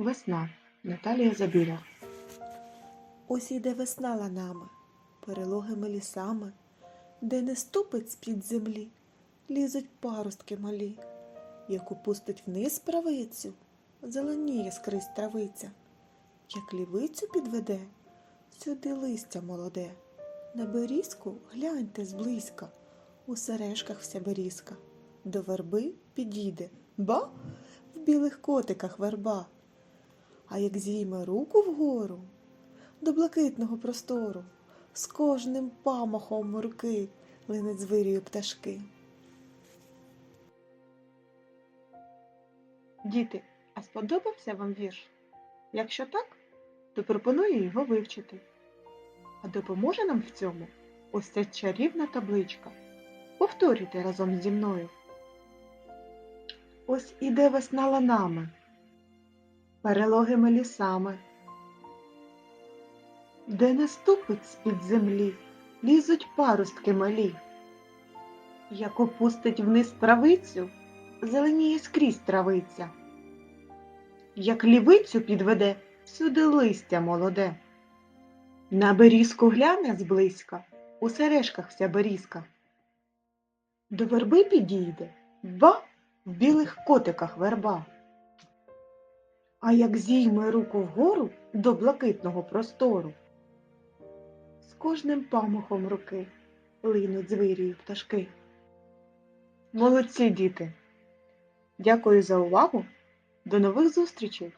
Весна Наталія Забіля. Ось іде весна ланами, перелогими лісами, де не ступить з-під землі, лізуть паростки малі, як упустить вниз правицю, зеленіє скрізь травиця, як лівицю підведе, сюди листя молоде. На берізку гляньте зблизька, у сережках вся берізка, до верби підійде, ба в білих котиках верба. А як зійме руку вгору, до блакитного простору, з кожним памахом руки линуть звирію пташки. Діти, а сподобався вам вірш? Якщо так, то пропоную його вивчити. А допоможе нам в цьому ось ця чарівна табличка. Повторюйте разом зі мною. Ось іде весна ланами, перелогими лісами, де наступить з-під землі, лізуть паростки малі. Як опустить вниз правицю, зеленіє скрізь травиця. Як лівицю підведе, всюди листя молоде. На берізку гляне зблизька, у сережках вся берізка. До верби підійде, ба, в білих котиках верба. А як зійме руку вгору до блакитного простору, з кожним памахом руки линуть звирію пташки. Молодці, діти! Дякую за увагу! До нових зустрічей!